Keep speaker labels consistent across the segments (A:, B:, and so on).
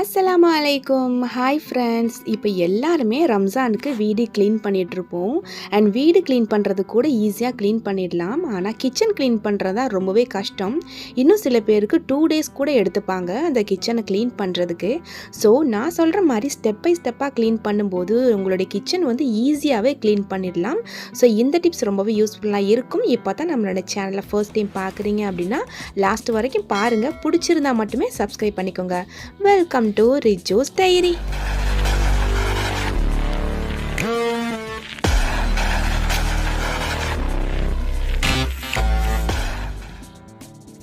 A: அஸ்லாம் அலைக்கும் hi friends இப்போ எல்லாருமே ரம்ஜானுக்கு வீடு க்ளீன் பண்ணிகிட்ருப்போம் அண்ட் வீடு க்ளீன் பண்ணுறது கூட ஈஸியாக க்ளீன் பண்ணிடலாம். ஆனால் கிச்சன் க்ளீன் பண்ணுறதா ரொம்பவே கஷ்டம். இன்னும் சில பேருக்கு டூ டேஸ் கூட எடுத்துப்பாங்க அந்த கிச்சனை க்ளீன் பண்ணுறதுக்கு ஸோ நான் சொல்கிற மாதிரி ஸ்டெப் பை ஸ்டெப்பாக க்ளீன் பண்ணும்போது உங்களுடைய கிச்சன் வந்து ஈஸியாகவே க்ளீன் பண்ணிடலாம். ஸோ இந்த டிப்ஸ் ரொம்பவே யூஸ்ஃபுல்லாக இருக்கும். இப்போ தான் நம்மளோட சேனலை ஃபர்ஸ்ட் டைம் பார்க்குறீங்க அப்படின்னா லாஸ்ட் வரைக்கும் பாருங்கள் பிடிச்சிருந்தா மட்டுமே சப்ஸ்கிரைப் பண்ணிக்கோங்க. Welcome to Rijo's diary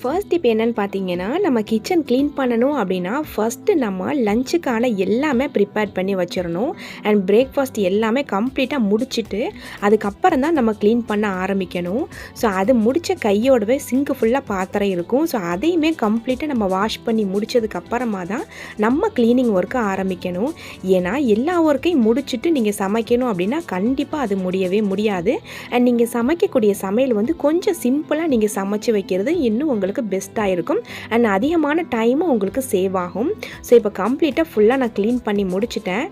A: first இப்போ என்னென்னு பார்த்தீங்கன்னா நம்ம கிச்சன் க்ளீன் பண்ணணும் அப்படின்னா ஃபஸ்ட்டு நம்ம லஞ்சுக்கான எல்லாமே ப்ரிப்பேர் பண்ணி வச்சிடணும். அண்ட் பிரேக்ஃபாஸ்ட் எல்லாமே கம்ப்ளீட்டாக முடிச்சுட்டு அதுக்கப்புறம் தான் நம்ம க்ளீன் பண்ண ஆரம்பிக்கணும். ஸோ அது முடித்த கையோடவே சிங்க்கு ஃபுல்லாக பாத்திரம் இருக்கும். ஸோ அதையுமே கம்ப்ளீட்டாக நம்ம வாஷ் பண்ணி முடிச்சதுக்கப்புறமா தான் நம்ம க்ளீனிங் ஒர்க்கை ஆரம்பிக்கணும். ஏன்னா எல்லா ஒர்க்கையும் முடிச்சுட்டு நீங்கள் சமைக்கணும் அப்படின்னா கண்டிப்பாக அது முடியவே முடியாது. அண்ட் நீங்கள் சமைக்கக்கூடிய சமையல் வந்து கொஞ்சம் சிம்பிளாக நீங்கள் சமைச்சு வைக்கிறது இன்னும் உங்களுக்கு உங்களுக்கு பெஸ்ட்டாக இருக்கும். அண்ட் அதிகமான டைமும் உங்களுக்கு சேவ் ஆகும். ஸோ இப்போ கம்ப்ளீட்டாக ஃபுல்லாக நான் க்ளீன் பண்ணி முடிச்சிட்டேன்.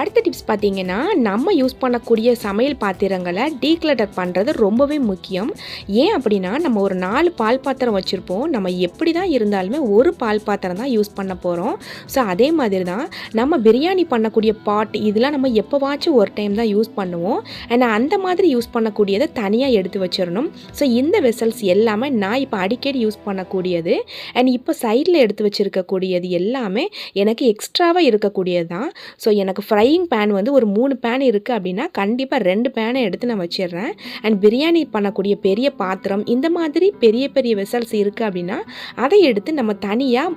A: அடுத்த டிப்ஸ் பார்த்தீங்கன்னா நம்ம யூஸ் பண்ணக்கூடிய சமையல் பாத்திரங்களை டீக்ளட்டர் பண்ணுறது ரொம்பவே முக்கியம். ஏன் அப்படின்னா நம்ம ஒரு நாலு பால் பாத்திரம் வச்சுருப்போம். நம்ம எப்படி தான் இருந்தாலுமே ஒரு பால் பாத்திரம் தான் யூஸ் பண்ண போகிறோம் ஸோ அதே மாதிரி தான் நம்ம பிரியாணி பண்ணக்கூடிய பாட் இதெல்லாம் நம்ம எப்போவாச்சும் ஒரு டைம் தான் யூஸ் பண்ணுவோம். அண்ட் அந்த மாதிரி யூஸ் பண்ணக்கூடியதை தனியாக எடுத்து வச்சிடணும். ஸோ இந்த வெசல்ஸ் எல்லாமே நான் இப்போ அடிக்கடி யூஸ் பண்ணக்கூடியது. அண்ட் இப்போ சைடில் எடுத்து வச்சுருக்கக்கூடியது எல்லாமே எனக்கு எக்ஸ்ட்ராவாக இருக்கக்கூடியது தான் ஸோ எனக்கு ஃப்ரை ஃப்ரையிங் பேன் வந்து ஒரு மூணு பேன் இருக்குது அப்படின்னா கண்டிப்பாக ரெண்டு பேனை எடுத்து நான் வச்சிடுறேன். அண்ட் பிரியாணி பண்ணக்கூடிய பெரிய பாத்திரம் இந்த மாதிரி பெரிய பெரிய வெசல்ஸ் இருக்குது அப்படின்னா அதை எடுத்து நம்ம தனியாக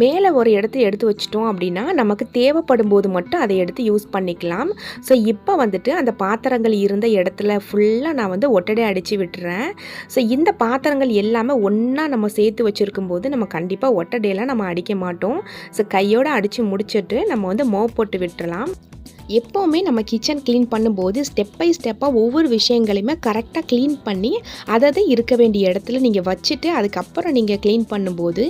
A: மேலே ஒரு இடத்த எடுத்து வச்சிட்டோம் அப்படின்னா நமக்கு தேவைப்படும் போது மட்டும் அதை எடுத்து யூஸ் பண்ணிக்கலாம். ஸோ இப்போ வந்துட்டு அந்த பாத்திரங்கள் இருந்த இடத்துல ஃபுல்லாக நான் வந்து ஒட்டடை அடித்து விட்டுறேன். ஸோ இந்த பாத்திரங்கள் எல்லாமே ஒன்றா நம்ம சேர்த்து வச்சுருக்கும் போது நம்ம கண்டிப்பாக ஒட்டடையெல்லாம் நம்ம அடிக்க மாட்டோம். ஸோ கையோடு அடித்து முடிச்சுட்டு நம்ம வந்து மோ போட்டு விட்டுறலாம். எப்போவுமே நம்ம கிச்சன் க்ளீன் பண்ணும்போது ஸ்டெப் பை ஸ்டெப்பாக ஒவ்வொரு விஷயங்களையுமே கரெக்டாக க்ளீன் பண்ணி அதை இருக்க வேண்டிய இடத்துல நீங்கள் வச்சுட்டு அதுக்கப்புறம் நீங்கள் க்ளீன் பண்ணும்போது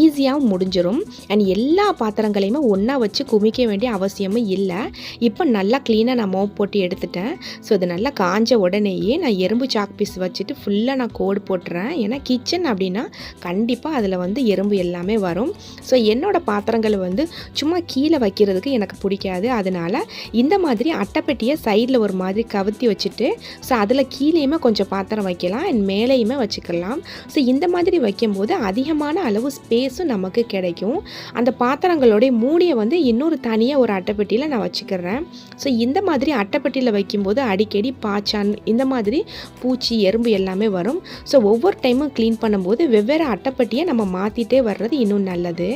A: ஈஸியாகவும் முடிஞ்சிடும் அண்ட் எல்லா பாத்திரங்களையுமே ஒன்றா வச்சு குமிக்க வேண்டிய அவசியமும் இல்லை. இப்போ நல்லா க்ளீனாக நான் மோப் போட்டு எடுத்துட்டேன். ஸோ அது நல்லா காஞ்ச உடனேயே நான் எறும்பு சாக் பீஸ் வச்சுட்டு ஃபுல்லாக நான் கோடு போட்டுறேன். ஏன்னா கிச்சன் அப்படின்னா கண்டிப்பாக அதில் வந்து எறும்பு எல்லாமே வரும். ஸோ என்னோடய பாத்திரங்கள் வந்து சும்மா கீழே வைக்கிறதுக்கு எனக்கு பிடிக்காது. அதனால் இந்த மாதிரி அட்டைப்பெட்டியை சைடில் ஒரு மாதிரி கவுத்தி வச்சுட்டு ஸோ அதில் கீழேயுமே கொஞ்சம் பாத்திரம் வைக்கலாம் அண்ட் மேலேயுமே வச்சுக்கலாம். ஸோ இந்த மாதிரி வைக்கும்போது அதிகமான அளவு ஸ்பேஸும் நமக்கு கிடைக்கும். அந்த பாத்திரங்களுடைய மூடியை வந்து இன்னொரு தனியாக ஒரு அட்டைப்பெட்டியில் நான் வச்சுக்கிறேன். ஸோ இந்த மாதிரி அட்டைப்பெட்டியில் வைக்கும்போது அடிக்கடி பாச்சான் இந்த மாதிரி பூச்சி எறும்பு எல்லாமே வரும். ஸோ ஒவ்வொரு டைமும் க்ளீன் பண்ணும்போது வெவ்வேறு அட்டைப்பெட்டியை நம்ம மாற்றிட்டே வர்றது இன்னும் நல்லது.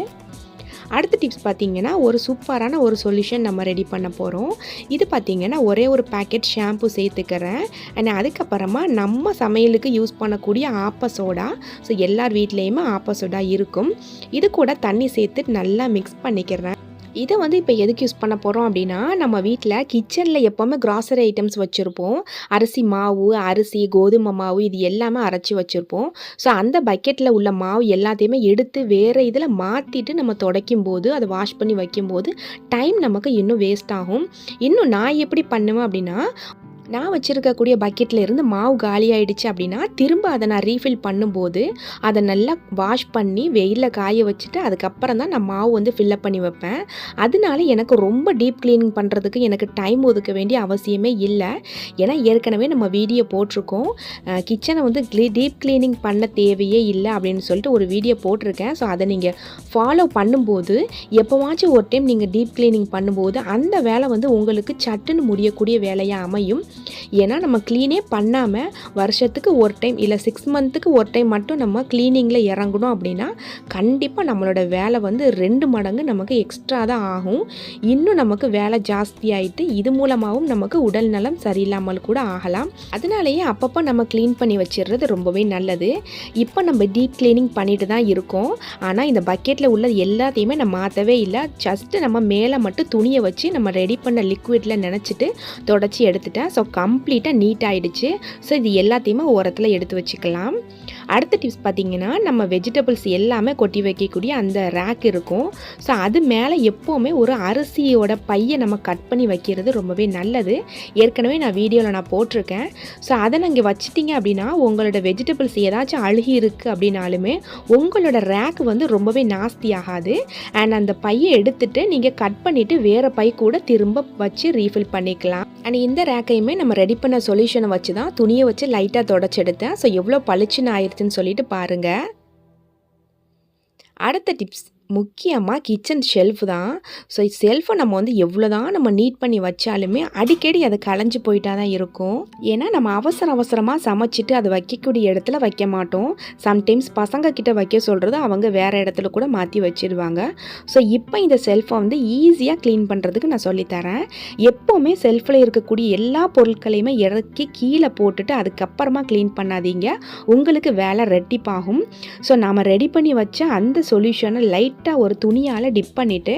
A: அடுத்த டிப்ஸ் பார்த்திங்கன்னா ஒரு சூப்பரான ஒரு சொல்யூஷன் நம்ம ரெடி பண்ண போகிறோம் இது பார்த்திங்கன்னா ஒரே ஒரு பேக்கெட் ஷாம்பு சேர்த்துக்கிறேன். அண்ட் அதுக்கப்புறமா நம்ம சமையலுக்கு யூஸ் பண்ணக்கூடிய ஆப்பசோடா ஸோ எல்லார் வீட்லேயுமே ஆப்பசோடா இருக்கும். இது கூட தண்ணி சேர்த்து நல்லா மிக்ஸ் பண்ணிக்கிறேன். இதை வந்து இப்போ எதுக்கு யூஸ் பண்ண போகிறோம் அப்படின்னா நம்ம வீட்டில் கிச்சனில் எப்போவுமே க்ராசரி ஐட்டம்ஸ் வச்சுருப்போம். அரிசி மாவு அரிசி கோதுமை மாவு இது எல்லாமே அரைச்சி வச்சுருப்போம். ஸோ அந்த பக்கெட்டில் உள்ள மாவு எல்லாத்தையுமே எடுத்து வேறு இதில் மாற்றிட்டு நம்ம துடைக்கும் போது அதை வாஷ் பண்ணி வைக்கும்போது டைம் நமக்கு இன்னும் வேஸ்ட் ஆகும். இன்னும் நான் எப்படி பண்ணுவேன் அப்படின்னா நான் வச்சுருக்கக்கூடிய பக்கெட்டில் இருந்து மாவு காலி ஆகிடுச்சு அப்படின்னா திரும்ப அதை நான் ரீஃபில் பண்ணும்போது அதை நல்லா வாஷ் பண்ணி வெயிலில் காய வச்சுட்டு அதுக்கப்புறம் தான் நான் மாவு வந்து ஃபில்லப் பண்ணி வைப்பேன். அதனால எனக்கு ரொம்ப டீப் க்ளீனிங் பண்ணுறதுக்கு எனக்கு டைம் ஒதுக்க வேண்டிய அவசியமே இல்லை. ஏன்னா ஏற்கனவே நம்ம வீடியோ போட்டிருக்கோம். கிச்சனை வந்து க்ளீ டீப் க்ளீனிங் பண்ண தேவையே இல்லை அப்படின்னு சொல்லிட்டு ஒரு வீடியோ போட்டிருக்கேன். ஸோ அதை நீங்கள் ஃபாலோ பண்ணும்போது எப்போவாச்சும் ஒரு டைம் நீங்கள் டீப் க்ளீனிங் பண்ணும்போது அந்த வேலை வந்து உங்களுக்கு சட்டுன்னு முடியக்கூடிய வேலையாக அமையும். ஏன்னா நம்ம க்ளீனே பண்ணாமல் வருஷத்துக்கு ஒரு டைம் இல்லை சிக்ஸ் மந்த்துக்கு ஒரு டைம் மட்டும் நம்ம க்ளீனிங்கில் இறங்கணும் அப்படின்னா கண்டிப்பாக நம்மளோட வேலை வந்து ரெண்டு மடங்கு நமக்கு எக்ஸ்ட்ரா தான் ஆகும். இன்னும் நமக்கு வேலை ஜாஸ்தியாயிட்டு இது மூலமாகவும் நமக்கு உடல் நலம் சரியில்லாமல் கூட ஆகலாம். அதனாலேயே அப்பப்போ நம்ம க்ளீன் பண்ணி வச்சிடுறது ரொம்பவே நல்லது. இப்போ நம்ம டீப் க்ளீனிங் பண்ணிட்டு தான் இருக்கோம். ஆனால் இந்த பக்கெட்டில் உள்ள எல்லாத்தையுமே நம்ம மாற்றவே இல்லை. ஜஸ்ட்டு நம்ம மேலே மட்டும் துணியை வச்சு நம்ம ரெடி பண்ண லிக்விடில் நினச்சிட்டு தொடச்சி எடுத்துட்டேன். ஸோ கம்ப்ளீட்டாக நீட் ஆகிடுச்சு ஸோ இது எல்லாத்தையுமே ஓரத்தில் எடுத்து வச்சுக்கலாம். அடுத்த டிப்ஸ் பார்த்தீங்கன்னா நம்ம வெஜிடபிள்ஸ் எல்லாமே கொட்டி வைக்கக்கூடிய அந்த ரேக் இருக்கும். ஸோ அது மேலே எப்போவுமே ஒரு அரிசியோட பையை நம்ம கட் பண்ணி வைக்கிறது ரொம்பவே நல்லது. ஏற்கனவே நான் வீடியோவில் நான் போட்டிருக்கேன். ஸோ அதை நீங்கள் வச்சிட்டிங்க அப்படின்னா உங்களோட வெஜிடபிள்ஸ் ஏதாச்சும் அழுகி இருக்குது அப்படின்னாலுமே உங்களோட ரேக் வந்து ரொம்பவே நாஸ்தி ஆகாது. அண்ட் அந்த பையை எடுத்துகிட்டு நீங்கள் கட் பண்ணிவிட்டு வேறு பை கூட திரும்ப வச்சு ரீஃபில் பண்ணிக்கலாம். அண்ட் இந்த ரேக்கையுமே நம்ம ரெடி பண்ண சொல்யூஷனை வச்சு தான் துணியை வச்சு லைட்டாக தொடச்செடுத்தேன் ஸோ எவ்வளோ பளிச்சுன்னு ஆயிடுச்சுன்னு சொல்லிட்டு பாருங்கள் அடுத்த டிப்ஸ் முக்கியமாக கிச்சன் ஷெல்ஃப் தான். ஸோ செல்ஃபை நம்ம வந்து எவ்வளோ தான் நம்ம நீட் பண்ணி வச்சாலுமே அடிக்கடி அது களைஞ்சு போயிட்டா தான் இருக்கும். ஏன்னா நம்ம அவசர அவசரமாக சமைச்சிட்டு அதை வைக்கக்கூடிய இடத்துல வைக்க மாட்டோம். சம்டைம்ஸ் பசங்க கிட்ட வைக்க சொல்கிறது அவங்க வேறு இடத்துல கூட மாற்றி வச்சிடுவாங்க ஸோ இப்போ இந்த செல்ஃபை வந்து ஈஸியாக க்ளீன் பண்ணுறதுக்கு நான் சொல்லித்தரேன் எப்போவுமே செல்ஃபில் இருக்கக்கூடிய எல்லா பொருட்களையுமே இறக்கி கீழே போட்டுட்டு அதுக்கப்புறமா க்ளீன் பண்ணாதீங்க. உங்களுக்கு வேலை ரெட்டிப்பாகும் ஸோ நாம் ரெடி பண்ணி வச்ச அந்த சொல்யூஷனை லைட் லைட்டாக ஒரு துணியால் டிப் பண்ணிவிட்டு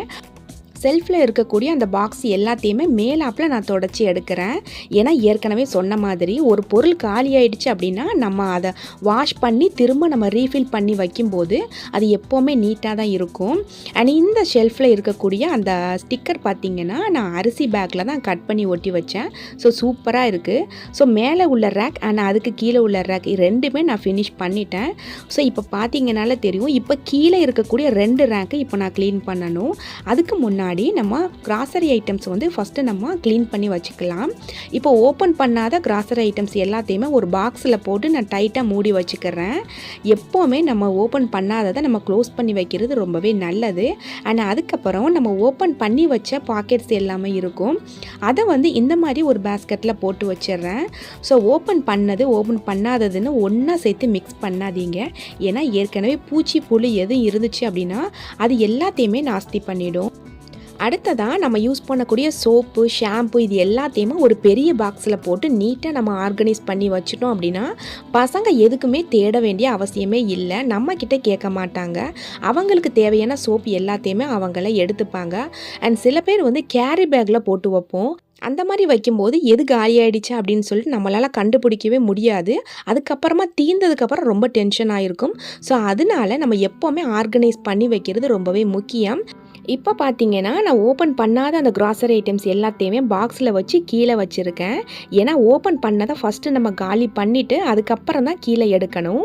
A: செல்ஃபில் இருக்கக்கூடிய அந்த பாக்ஸ் எல்லாத்தையுமே மேலாப்பில் நான் தொடச்சி எடுக்கிறேன். ஏன்னா ஏற்கனவே சொன்ன மாதிரி ஒரு பொருள் காலி ஆயிடுச்சு அப்படின்னா நம்ம அதை வாஷ் பண்ணி திரும்ப நம்ம ரீஃபில் பண்ணி வைக்கும்போது அது எப்போவுமே நீட்டாக தான் இருக்கும். அண்ட் இந்த ஷெல்ஃபில் இருக்கக்கூடிய அந்த ஸ்டிக்கர் பார்த்திங்கன்னா நான் அரிசி பேக்கில் தான் கட் பண்ணி ஒட்டி வச்சேன். ஸோ சூப்பராக இருக்குது ஸோ மேலே உள்ள ரேக் அண்ட் அதுக்கு கீழே உள்ள ரேக் ரெண்டுமே நான் ஃபினிஷ் பண்ணிட்டேன். ஸோ இப்போ பார்த்தீங்கனால தெரியும். இப்போ கீழே இருக்கக்கூடிய ரெண்டு ரேக்கை இப்போ நான் க்ளீன் பண்ணணும். அதுக்கு முன்னாடி முன்னாடி நம்ம கிராசரி ஐட்டம்ஸ் வந்து ஃபஸ்ட்டு நம்ம க்ளீன் பண்ணி வச்சுக்கலாம். இப்போ ஓப்பன் பண்ணாத கிராசரி ஐட்டம்ஸ் எல்லாத்தையுமே ஒரு பாக்ஸில் போட்டு நான் டைட்டாக மூடி வச்சுக்கிறேன். எப்போவுமே நம்ம ஓப்பன் பண்ணாததை நம்ம க்ளோஸ் பண்ணி வைக்கிறது ரொம்பவே நல்லது. அண்ட் அதுக்கப்புறம் நம்ம ஓப்பன் பண்ணி வச்ச பாக்கெட்ஸ் எல்லாமே இருக்கும். அதை வந்து இந்த மாதிரி ஒரு பேஸ்கெட்டில் போட்டு வச்சிடுறேன். ஸோ ஓப்பன் பண்ணது ஓப்பன் பண்ணாததுன்னு ஒன்றா சேர்த்து மிக்ஸ் பண்ணாதீங்க. ஏன்னா ஏற்கனவே பூச்சி புழு எதுவும் இருந்துச்சு அப்படின்னா அது எல்லாத்தையுமே நாஸ்தி பண்ணிடும். அடுத்ததாக நம்ம யூஸ் பண்ணக்கூடிய சோப்பு ஷாம்பு இது எல்லாத்தையுமே ஒரு பெரிய பாக்ஸில் போட்டு நீட்டாக நம்ம ஆர்கனைஸ் பண்ணி வச்சுட்டோம் அப்படின்னா பசங்க எதுக்குமே தேட வேண்டிய அவசியமே இல்லை. நம்மக்கிட்ட கேட்க மாட்டாங்க. அவங்களுக்கு தேவையான சோப்பு எல்லாத்தையுமே அவங்கள எடுத்துப்பாங்க. அண்ட் சில பேர் வந்து கேரி பேக்கில் போட்டு வைப்போம். அந்த மாதிரி வைக்கும்போது எது காலி ஆகிடுச்சு அப்படின்னு சொல்லிட்டு நம்மளால் கண்டுபிடிக்கவே முடியாது. அதுக்கப்புறமா தீர்ந்ததுக்கப்புறம் ரொம்ப டென்ஷன் ஆகிருக்கும் ஸோ அதனால நம்ம எப்போவுமே ஆர்கனைஸ் பண்ணி வைக்கிறது ரொம்பவே முக்கியம். இப்போ பார்த்தீங்கன்னா நான் ஓப்பன் பண்ணாத அந்த க்ராசரி ஐட்டம்ஸ் எல்லாத்தையுமே பாக்ஸில் வச்சு கீழே வச்சுருக்கேன். ஏன்னா ஓப்பன் பண்ணதை ஃபஸ்ட்டு நம்ம காலி பண்ணிவிட்டு அதுக்கப்புறம் தான் கீழே எடுக்கணும்.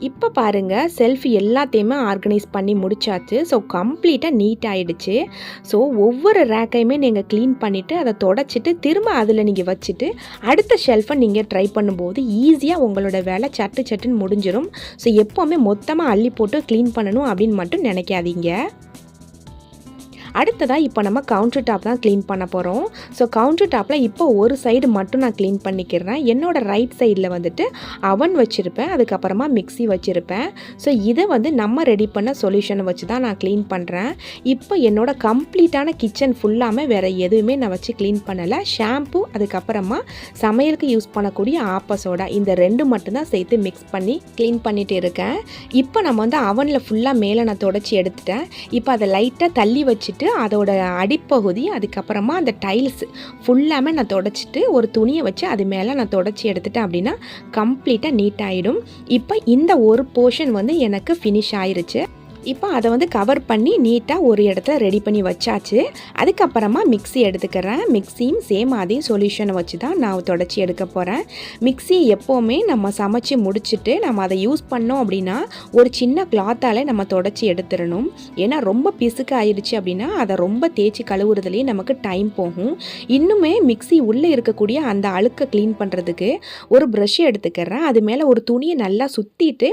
A: இப்போ பாருங்கள் செல்ஃபி எல்லாத்தையுமே ஆர்கனைஸ் பண்ணி முடிச்சாச்சு. ஸோ கம்ப்ளீட்டாக நீட் ஆகிடுச்சு ஸோ ஒவ்வொரு ரேக்கையுமே நீங்கள் க்ளீன் பண்ணிவிட்டு அதை தொடச்சிட்டு திரும்ப அதில் நீங்கள் வச்சுட்டு அடுத்த ஷெல்ஃபை நீங்கள் ட்ரை பண்ணும்போது ஈஸியாக உங்களோட வேலை சட்டு சட்டுன்னு முடிஞ்சிடும் ஸோ எப்போவுமே மொத்தமாக அள்ளி போட்டு க்ளீன் பண்ணணும் அப்படின்னு மட்டும் நினைக்காதீங்க. அடுத்ததாக இப்போ நம்ம கவுண்டர் டாப் தான் க்ளீன் பண்ண போகிறோம் ஸோ கவுண்டர் டாப்பில் இப்போ ஒரு சைடு மட்டும் நான் க்ளீன் பண்ணிக்கிறேன். என்னோடய ரைட் சைடில் வந்துட்டு அவன் வச்சுருப்பேன். அதுக்கப்புறமா மிக்சி வச்சுருப்பேன். ஸோ இதை வந்து நம்ம ரெடி பண்ண சொல்யூஷனை வச்சு தான் நான் க்ளீன் பண்ணுறேன் இப்போ என்னோடய கம்ப்ளீட்டான கிச்சன் ஃபுல்லாமே வேறு எதுவுமே நான் வச்சு க்ளீன் பண்ணலை. ஷாம்பு அதுக்கப்புறமா சமையலுக்கு யூஸ் பண்ணக்கூடிய ஆப்பசோடா இந்த ரெண்டு மட்டும்தான் சேர்த்து மிக்ஸ் பண்ணி க்ளீன் பண்ணிகிட்டு இருக்கேன். இப்போ நம்ம வந்து அவனில் ஃபுல்லாக மேலே நான் தொடச்சி எடுத்துட்டேன். இப்போ அதை லைட்டாக தள்ளி வச்சுட்டு அதோட அடிப்பகுதி அதுக்கப்புறமா அந்த டைல்ஸ் ஃபுல்லாமே நான் தொடச்சிட்டு ஒரு துணியை வச்சு அது மேலே நான் தொடச்சி எடுத்துட்டேன் அப்படின்னா கம்ப்ளீட்டாக நீட் ஆகிடும் இப்போ இந்த ஒரு போர்ஷன் வந்து எனக்கு ஃபினிஷ் ஆயிருச்சு. இப்போ அதை வந்து கவர் பண்ணி நீட்டாக ஒரு இடத்துல ரெடி பண்ணி வச்சாச்சு. அதுக்கப்புறமா மிக்சி எடுத்துக்கிறேன். மிக்சியும் சேம் அதே சொல்யூஷனை வச்சு தான் நான் தொடச்சி எடுக்க போகிறேன் மிக்சி எப்போவுமே நம்ம சமைச்சு முடிச்சுட்டு நம்ம அதை யூஸ் பண்ணோம் அப்படின்னா ஒரு சின்ன கிளாத்தால் நம்ம தொடச்சி எடுத்துடணும். ஏன்னா ரொம்ப பிசுக்கு ஆயிடுச்சு அப்படின்னா அதை ரொம்ப தேய்ச்சி கழுவுறதுலேயே நமக்கு டைம் போகும். இன்னுமே மிக்சி உள்ளே இருக்கக்கூடிய அந்த அழுக்கை க்ளீன் பண்ணுறதுக்கு ஒரு ப்ரஷ் எடுத்துக்கிறேன். அது மேலே ஒரு துணியை நல்லா சுற்றிட்டு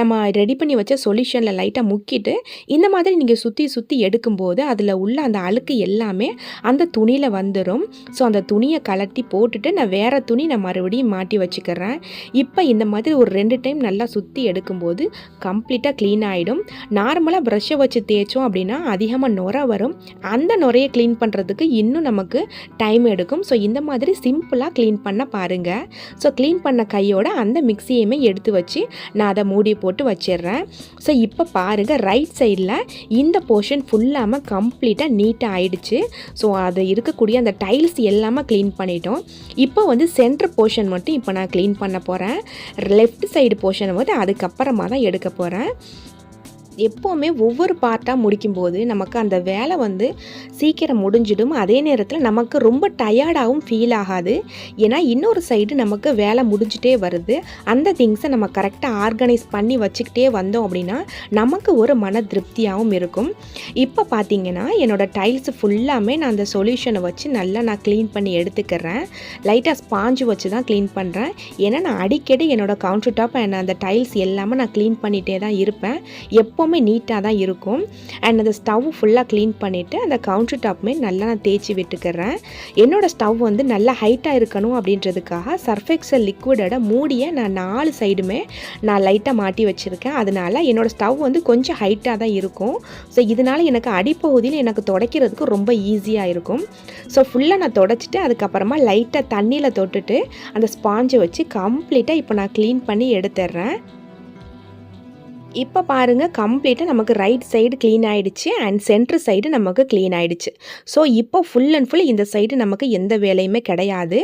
A: நம்ம ரெடி பண்ணி வச்ச சொல்யூஷனில் லைட்டாக முக்கி தூக்கிட்டு இந்த மாதிரி நீங்கள் சுற்றி சுற்றி எடுக்கும்போது அதில் உள்ள அந்த அழுக்கு எல்லாமே அந்த துணியில் வந்துடும் ஸோ அந்த துணியை கலட்டி போட்டுட்டு நான் வேறு துணி நான் மறுபடியும் மாட்டி வச்சுக்கிறேன். இப்போ இந்த மாதிரி ஒரு ரெண்டு டைம் நல்லா சுற்றி எடுக்கும்போது கம்ப்ளீட்டாக க்ளீன் ஆகிடும் நார்மலாக ப்ரஷ்ஷை வச்சு தேய்ச்சோம் அப்படின்னா அதிகமாக நுர வரும். அந்த நுரையை க்ளீன் பண்ணுறதுக்கு இன்னும் நமக்கு டைம் எடுக்கும். ஸோ இந்த மாதிரி சிம்பிளாக க்ளீன் பண்ண பாருங்கள் ஸோ க்ளீன் பண்ண கையோட அந்த மிக்சியுமே எடுத்து வச்சு நான் அதை மூடி போட்டு வச்சிடுறேன். ஸோ இப்போ பாருங்கள் ரைட் சைடில் இந்த போர்ஷன் ஃபுல்லாமல் கம்ப்ளீட்டாக நீட்டாக ஆயிடுச்சு. ஸோ அது இருக்கக்கூடிய அந்த டைல்ஸ் எல்லாமே க்ளீன் பண்ணிட்டோம். இப்போ வந்து சென்டர் போர்ஷன் மட்டும் இப்போ நான் க்ளீன் பண்ண போகிறேன் லெஃப்ட் சைடு போர்ஷன் வந்து அதுக்கப்புறமா தான் எடுக்க போகிறேன் எப்போவுமே ஒவ்வொரு பார்ட்டாக முடிக்கும்போது நமக்கு அந்த வேலை வந்து சீக்கிரம் முடிஞ்சிடும். அதே நேரத்தில் நமக்கு ரொம்ப டயர்டாகவும் ஃபீல் ஆகாது. ஏன்னா இன்னொரு சைடு நமக்கு வேலை முடிஞ்சிட்டே வருது. அந்த திங்ஸை நம்ம கரெக்டாக ஆர்கனைஸ் பண்ணி வச்சுக்கிட்டே வந்தோம் அப்படின்னா நமக்கு ஒரு மன திருப்தியாகவும் இருக்கும். இப்போ பார்த்தீங்கன்னா என்னோடய டைல்ஸ் ஃபுல்லாமே நான் அந்த சொல்யூஷனை வச்சு நல்லா நான் க்ளீன் பண்ணி எடுத்துக்கிறேன். லைட்டாக ஸ்பாஞ்சு வச்சு தான் க்ளீன் பண்ணுறேன் ஏன்னா நான் அடிக்கடி என்னோடய கவுண்டர் டாப் அண்ட் அந்த டைல்ஸ் எல்லாமே நான் க்ளீன் பண்ணிகிட்டே தான் இருப்பேன். எப்போ எப்போவுமே நீட்டாக தான் இருக்கும். அண்ட் அந்த ஸ்டவ் ஃபுல்லாக க்ளீன் பண்ணிவிட்டு அந்த கவுண்டர் டாப்புமே நல்லா நான் தேய்ச்சி விட்டுக்கிறேன். என்னோடய ஸ்டவ் வந்து நல்லா ஹைட்டாக இருக்கணும் அப்படின்றதுக்காக சர்ஃபெக்ஸல் லிக்விடோட மூடியை நான் நாலு சைடுமே நான் லைட்டாக மாட்டி வச்சுருக்கேன். அதனால் என்னோடய ஸ்டவ் வந்து கொஞ்சம் ஹைட்டாக தான் இருக்கும். ஸோ இதனால் எனக்கு அடிப்பகுதியில் எனக்கு துடைக்கிறதுக்கு ரொம்ப ஈஸியாக இருக்கும். ஸோ ஃபுல்லாக நான் தொடச்சிட்டு அதுக்கப்புறமா லைட்டாக தண்ணியில் தொட்டுட்டு அந்த ஸ்பாஞ்சை வச்சு கம்ப்ளீட்டாக இப்போ நான் க்ளீன் பண்ணி எடுத்துடுறேன் இப்போ பாருங்கள் கம்ப்ளீட்டாக நமக்கு ரைட் சைடு க்ளீன் ஆகிடுச்சு அண்ட் சென்ட்ரு சைடு நமக்கு க்ளீன் ஆகிடுச்சு ஸோ இப்போ ஃபுல் அண்ட் ஃபுல் இந்த சைடு நமக்கு எந்த வேலையுமே கிடையாது.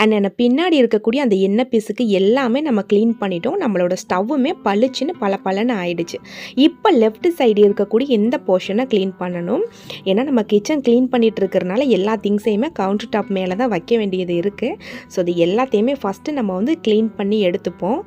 A: அண்ட் என்ன பின்னாடி இருக்கக்கூடிய அந்த எண்ணெய் பீஸுக்கு எல்லாமே நம்ம க்ளீன் பண்ணிட்டோம். நம்மளோட ஸ்டவ்வுமே பளிச்சுன்னு பல பலன்னு ஆகிடுச்சு இப்போ லெஃப்ட் சைடு இருக்கக்கூடிய இந்த போர்ஷனை க்ளீன் பண்ணணும். ஏன்னா நம்ம கிச்சன் க்ளீன் பண்ணிகிட்டு இருக்கிறனால எல்லா திங்ஸையுமே கவுண்டர் டாப் மேலே தான் வைக்க வேண்டியது இருக்குது ஸோ இது எல்லாத்தையுமே ஃபஸ்ட்டு நம்ம வந்து க்ளீன் பண்ணி எடுத்துப்போம்.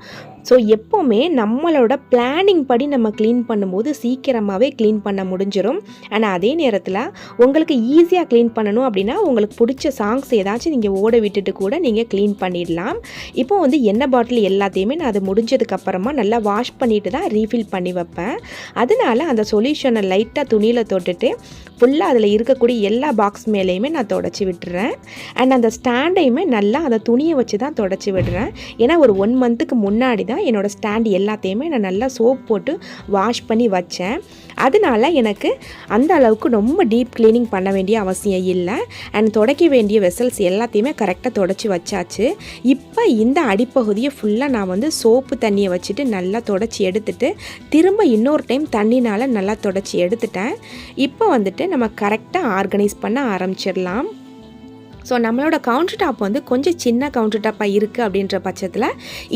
A: ஸோ எப்போவுமே நம்மளோட பிளானிங் படி நம்ம க்ளீன் பண்ணும்போது சீக்கிரமாகவே க்ளீன் பண்ண முடிஞ்சிடும் ஆனால் அதே நேரத்தில் உங்களுக்கு ஈஸியாக க்ளீன் பண்ணணும் அப்படின்னா உங்களுக்கு பிடிச்ச சாங்ஸ் ஏதாச்சும் நீங்கள் ஓட விட்டுட்டு கூட நீங்கள் க்ளீன் பண்ணிடலாம். இப்போ வந்து எண்ணெய் பாட்டில் எல்லாத்தையுமே நான் அது முடிஞ்சதுக்கப்புறமா நல்லா வாஷ் பண்ணிட்டு தான் ரீஃபில் பண்ணி வைப்பேன். அதனால அந்த சொல்யூஷனை லைட்டாக துணியில் தொட்டுட்டு ஃபுல்லாக அதில் இருக்கக்கூடிய எல்லா பாக்ஸ் மேலேயுமே நான் தொடச்சி விட்டுறேன். அண்ட் அந்த ஸ்டாண்டையுமே நல்லா அந்த துணியை வச்சு தான் தொடச்சி விடுறேன். ஏன்னா ஒரு ஒன் மந்த்துக்கு முன்னாடி தான் என்னோடய ஸ்டாண்ட் எல்லாத்தையுமே நான் நல்லா சோப் போட்டு வாஷ் பண்ணி வச்சேன். அதனால எனக்கு அந்த அளவுக்கு ரொம்ப டீப் க்ளீனிங் பண்ண வேண்டிய அவசியம் இல்லை. அண்ட் துடைக்க வேண்டிய வெசல்ஸ் எல்லாத்தையுமே கரெக்டாக தொடச்சி வச்சாச்சு. இப்போ இந்த அடிப்பகுதியை ஃபுல்லாக நான் வந்து சோப்பு தண்ணியை வச்சுட்டு நல்லா தொடச்சி எடுத்துட்டு திரும்ப இன்னொரு டைம் தண்ணினால் நல்லா தொடச்சி எடுத்துட்டேன். இப்போ வந்துட்டு நம்ம கரெக்டாக ஆர்கனைஸ் பண்ண ஆரம்பிச்சிடலாம். ஸோ நம்மளோட கவுண்டர் டாப் வந்து கொஞ்சம் சின்ன கவுண்டர் டாப்பாக இருக்குது அப்படின்ற பட்சத்தில்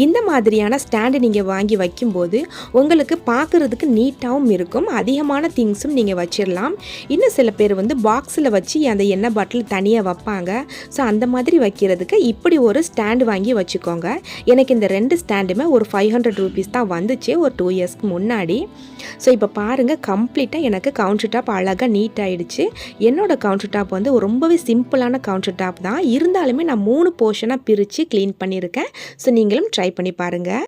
A: இந்த மாதிரியான ஸ்டாண்டு நீங்கள் வாங்கி வைக்கும்போது உங்களுக்கு பார்க்குறதுக்கு நீட்டாகவும் இருக்கும். அதிகமான திங்ஸும் நீங்கள் வச்சிடலாம் இன்னும் சில பேர் வந்து பாக்ஸில் வச்சு அந்த எண்ணெய் பாட்டில் தனியாக வைப்பாங்க. ஸோ அந்த மாதிரி வைக்கிறதுக்கு இப்படி ஒரு ஸ்டாண்டு வாங்கி வச்சுக்கோங்க. எனக்கு இந்த ரெண்டு ஸ்டாண்டுமே ஒரு ஃபைவ் ஹண்ட்ரட் ருபீஸ் தான் வந்துச்சு ஒரு டூ இயர்ஸ்க்கு முன்னாடி. ஸோ இப்போ பாருங்கள் கம்ப்ளீட்டாக எனக்கு கவுண்டர் டாப் அழகாக நீட் ஆகிடுச்சு என்னோடய கவுண்டர் டாப் வந்து ரொம்பவே சிம்பிளான கவுண்டர் டாப் தான். இருந்தாலுமே நான் மூணு போர்ஷனாக பிரித்து க்ளீன் பண்ணியிருக்கேன். ஸோ நீங்களும் ட்ரை பண்ணி பாருங்கள்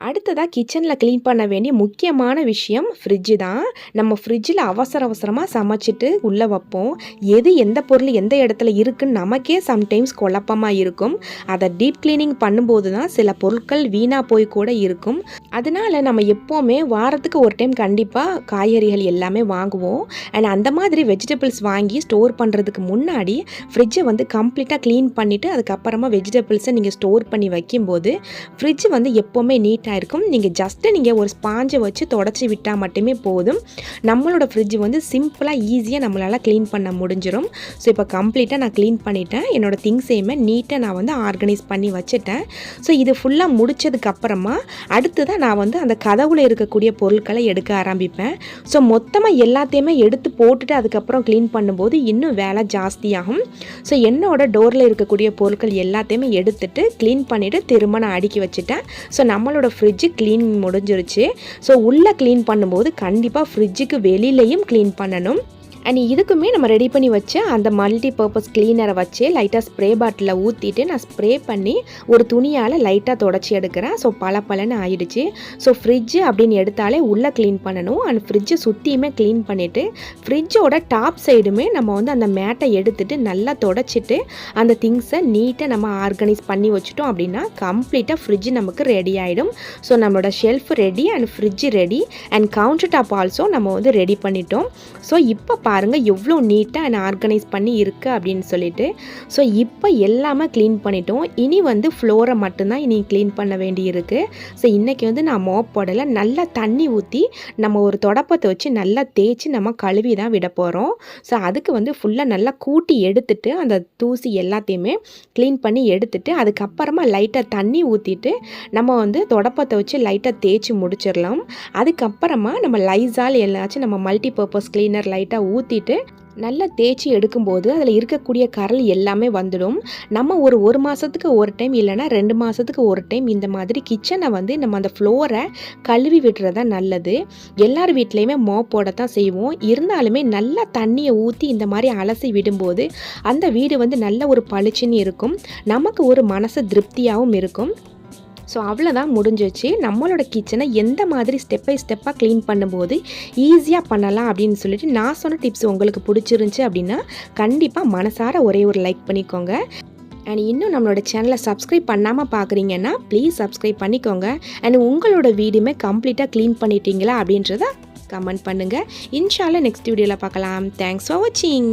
A: அடுத்ததாக கிச்சனில் க்ளீன் பண்ண வேண்டிய முக்கியமான விஷயம் ஃப்ரிட்ஜு தான். நம்ம ஃப்ரிட்ஜில் அவசர அவசரமாக சமைச்சிட்டு உள்ளே வைப்போம். எது எந்த பொருள் எந்த இடத்துல இருக்குன்னு நமக்கே சம்டைம்ஸ் குழப்பமாக இருக்கும். அதை டீப் க்ளீனிங் பண்ணும்போது தான் சில பொருட்கள் வீணாக போய் கூட இருக்கும். அதனால் நம்ம எப்போவுமே வாரத்துக்கு ஒரு டைம் கண்டிப்பாக காய்கறிகள் எல்லாமே வாங்குவோம். அண்ட் அந்த மாதிரி வெஜிடபிள்ஸ் வாங்கி ஸ்டோர் பண்ணுறதுக்கு முன்னாடி ஃப்ரிட்ஜை வந்து கம்ப்ளீட்டாக க்ளீன் பண்ணிவிட்டு அதுக்கப்புறமா வெஜிடபிள்ஸை நீங்கள் ஸ்டோர் பண்ணி வைக்கும்போது ஃப்ரிட்ஜ் வந்து எப்போவுமே நீட்டாக நீட்டாக இருக்கும். நீங்கள் ஜஸ்ட்டு நீங்கள் ஒரு ஸ்பாஞ்சை வச்சு தொடச்சி விட்டால் மட்டுமே போதும். நம்மளோட ஃப்ரிட்ஜ் வந்து சிம்பிளாக ஈஸியாக நம்மளால் க்ளீன் பண்ண முடிஞ்சிடும் ஸோ இப்போ கம்ப்ளீட்டாக நான் க்ளீன் பண்ணிட்டேன். என்னோடய திங்ஸையுமே நீட்டாக நான் வந்து ஆர்கனைஸ் பண்ணி வச்சுட்டேன். ஸோ இது ஃபுல்லாக முடிச்சதுக்கப்புறமா அடுத்து தான் நான் வந்து அந்த கதவுல இருக்கக்கூடிய பொருட்களை எடுக்க ஆரம்பிப்பேன். ஸோ மொத்தமாக எல்லாத்தையுமே எடுத்து போட்டுட்டு அதுக்கப்புறம் க்ளீன் பண்ணும்போது இன்னும் வேலை ஜாஸ்தியாகும். ஸோ என்னோட டோரில் இருக்கக்கூடிய பொருட்கள் எல்லாத்தையுமே எடுத்துட்டு க்ளீன் பண்ணிவிட்டு திரும்ப நான் அடுக்கி வச்சுட்டேன். ஸோ நம்மளோட ஃப்ரிட்ஜு க்ளீன் முடிஞ்சிருச்சு. ஸோ உள்ளே க்ளீன் பண்ணும்போது கண்டிப்பாக ஃப்ரிட்ஜுக்கு வெளியிலையும் க்ளீன் பண்ணணும். அண்ட் இதுக்குமே நம்ம ரெடி பண்ணி வச்ச அந்த மல்டி பர்பஸ் கிளீனரை வச்சு லைட்டாக ஸ்ப்ரே பாட்டிலில் ஊற்றிட்டு நான் ஸ்ப்ரே பண்ணி ஒரு துணியால் லைட்டாக தொடச்சி எடுக்கிறேன். ஸோ பல பலன்னு ஆயிடுச்சு. ஸோ ஃப்ரிட்ஜு அப்படின்னு எடுத்தாலே உள்ளே க்ளீன் பண்ணணும். அண்ட் ஃப்ரிட்ஜை சுற்றியுமே க்ளீன் பண்ணிவிட்டு ஃப்ரிட்ஜோட டாப் சைடுமே நம்ம வந்து அந்த மேட்டை எடுத்துகிட்டு நல்லா தொடச்சிட்டு அந்த திங்ஸை நீட்டாக நம்ம ஆர்கனைஸ் பண்ணி வச்சுட்டோம் அப்படின்னா கம்ப்ளீட்டாக ஃப்ரிட்ஜ் நமக்கு ரெடி ஆகிடும் ஸோ நம்மளோட shelf ready and fridge ready and counter top also நம்ம வந்து ரெடி பண்ணிட்டோம். ஸோ இப்போ பாருங்கள் எவ்வளோ நீட்டாக நான் ஆர்கனைஸ் பண்ணி இருக்குது அப்படின்னு சொல்லிட்டு. ஸோ இப்போ எல்லாமே க்ளீன் பண்ணிட்டோம். இனி வந்து ஃப்ளோரை மட்டும்தான் இனி க்ளீன் பண்ண வேண்டி இருக்குது ஸோ இன்றைக்கி வந்து நான் மோப் போடலை. நல்லா தண்ணி ஊற்றி நம்ம ஒரு தொடப்பத்தை வச்சு நல்லா தேய்ச்சி நம்ம கழுவி தான் விட போகிறோம் ஸோ அதுக்கு வந்து ஃபுல்லாக நல்லா கூட்டி எடுத்துட்டு அந்த தூசி எல்லாத்தையுமே க்ளீன் பண்ணி எடுத்துட்டு அதுக்கப்புறமா லைட்டாக தண்ணி ஊற்றிட்டு நம்ம வந்து தொடப்பத்தை வச்சு லைட்டாக தேய்ச்சி முடிச்சிடலாம். அதுக்கப்புறமா நம்ம லைசால் எல்லாச்சும் நம்ம மல்டி பர்பஸ் க்ளீனர் லைட்டாக ஊ ஊற்றிட்டு நல்லா தேய்ச்சி எடுக்கும்போது அதில் இருக்கக்கூடிய கரல் எல்லாமே வந்துடும். நம்ம ஒரு ஒரு மாதத்துக்கு ஒரு டைம் இல்லைன்னா ரெண்டு மாதத்துக்கு ஒரு டைம் இந்த மாதிரி கிச்சனை வந்து நம்ம அந்த ஃப்ளோரை கழுவி விடுறது நல்லது. எல்லார் வீட்லேயுமே மோப்போட தான் செய்வோம். இருந்தாலுமே நல்லா தண்ணியை ஊற்றி இந்த மாதிரி அலசி விடும்போது அந்த வீடு வந்து நல்ல ஒரு பளிச்சுன்னு இருக்கும். நமக்கு ஒரு மனசு திருப்தியாகவும் இருக்கும். ஸோ அவ்வளோதான் முடிஞ்சிச்சு. நம்மளோட கிச்சனை எந்த மாதிரி ஸ்டெப் பை ஸ்டெப்பாக க்ளீன் பண்ணும்போது ஈஸியாக பண்ணலாம் அப்படின்னு சொல்லிட்டு நான் சொன்ன டிப்ஸ் உங்களுக்கு பிடிச்சிருந்துச்சி அப்படின்னா கண்டிப்பாக மனசார ஒரே ஒரு லைக் பண்ணிக்கோங்க. அண்ட் இன்னும் நம்மளோட சேனலை சப்ஸ்கிரைப் பண்ணாமல் பார்க்குறீங்கன்னா ப்ளீஸ் சப்ஸ்கிரைப் பண்ணிக்கோங்க. அண்ட் உங்களோட வீடுமே கம்ப்ளீட்டாக க்ளீன் பண்ணிட்டீங்களா அப்படின்றத கமெண்ட் பண்ணுங்கள் இன்ஷால்ல நெக்ஸ்ட் வீடியோவில் பார்க்கலாம். தேங்க்ஸ் ஃபார் வாட்சிங்